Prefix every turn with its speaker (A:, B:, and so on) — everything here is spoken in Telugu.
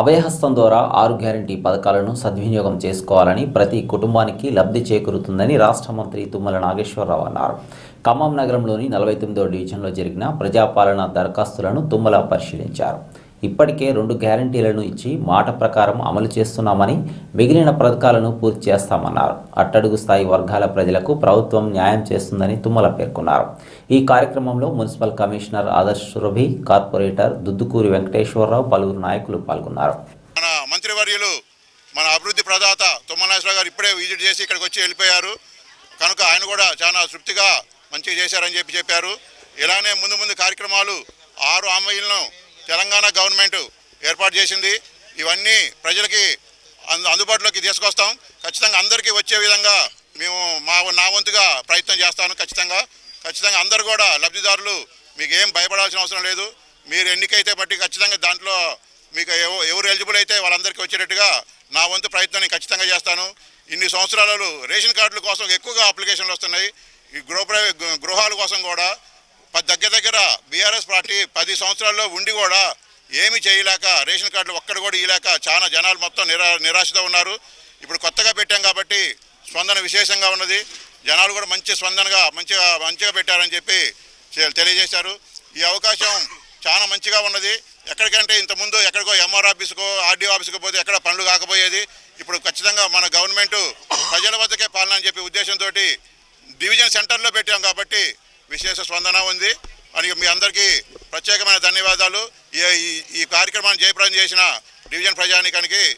A: అభయహస్తం ద్వారా ఆరు గ్యారంటీ పథకాలను సద్వినియోగం చేసుకోవాలని ప్రతి కుటుంబానికి లబ్ధి చేకూరుతుందని రాష్ట్ర మంత్రి తుమ్మల నాగేశ్వరరావు అన్నారు. ఖమ్మం నగరంలోని నలభై తొమ్మిదో డివిజన్లో జరిగిన ప్రజాపాలన దరఖాస్తులను తుమ్మల పరిశీలించారు. ఇప్పటికే రెండు గ్యారంటీలను ఇచ్చి మాట ప్రకారం అమలు చేస్తున్నామని మిగిలిన పథకాలను పూర్తి చేస్తామన్నారు. అట్టడుగు స్థాయి వర్గాల ప్రజలకు ప్రభుత్వం న్యాయం చేస్తుందని తుమ్మల పేర్కొన్నారు. ఈ కార్యక్రమంలో municipal commissioner Adarsh Surabhi corporator Duddukuri Venkateswararao పలువురు నాయకులు పాల్గొన్నారు.
B: మన మంత్రివర్యులు మన అభివృద్ధి ప్రదాత తుమ్మనాశ్వర గారు ఇప్పుడే విజిట్ చేసి ఇక్కడికి వచ్చి వెళ్ళిపోయారు. కనుక ఆయన కూడా చాలా తృప్తిగా మంచిగా చేశారని చెప్పి చెప్పారు. ఇలానే ముందు ముందు కార్యక్రమాలు ఆరు హామీలను తెలంగాణ గవర్నమెంట్ ఏర్పాటు చేసింది. ఇవన్నీ ప్రజలకి అందు అందుబాటులోకి తీసుకొస్తాం. ఖచ్చితంగా అందరికీ వచ్చే విధంగా మేము మా నా వంతుగా ప్రయత్నం చేస్తాను ఖచ్చితంగా. ఖచ్చితంగా అందరు కూడా లబ్ధిదారులు మీకు ఏం భయపడాల్సిన అవసరం లేదు. మీరు ఎన్నికైతే బట్టి ఖచ్చితంగా దాంట్లో మీకు ఎవ- ఎవరు ఎలిజిబుల్ అయితే వాళ్ళందరికీ వచ్చేటట్టుగా నా వంతు ప్రయత్నం నేను ఖచ్చితంగా చేస్తాను. ఇన్ని సంవత్సరాలలో రేషన్ కార్డుల కోసం ఎక్కువగా అప్లికేషన్లు వస్తున్నాయి. ఈ గృహ గృహాల కోసం కూడా దగ్గర దగ్గర బీఆర్ఎస్ పార్టీ పది సంవత్సరాల్లో ఉండి కూడా ఏమి చేయలేక రేషన్ కార్డులు ఒక్కడు కూడా ఇయలేక చాలా జనాలు మొత్తం నిరా నిరాశతో ఉన్నారు. ఇప్పుడు కొత్తగా పెట్టాం కాబట్టి స్పందన విశేషంగా ఉన్నది. జనాలు కూడా మంచి స్పందనగా మంచిగా మంచిగా పెట్టారని చెప్పి తెలియజేశారు. ఈ అవకాశం చాలా మంచిగా ఉన్నది. ఎక్కడికంటే ఇంతకుముందు ఎక్కడికో ఎంఆర్ ఆఫీసుకో ఆర్డీఓ ఆఫీస్కో పోతే ఎక్కడ పనులు కాకపోయేది. ఇప్పుడు ఖచ్చితంగా మన గవర్నమెంట్ ప్రజల వద్దకే పాలన అని చెప్పి ఉద్దేశంతో డివిజన్ సెంటర్లో పెట్టాం కాబట్టి విశేష స్పందన ఉంది. అని మీ అందరికీ ప్రత్యేకమైన ధన్యవాదాలు. ఈ ఈ- కార్యక్రమాన్ని జయప్రదం చేసిన డివిజన్ ప్రజానికానికి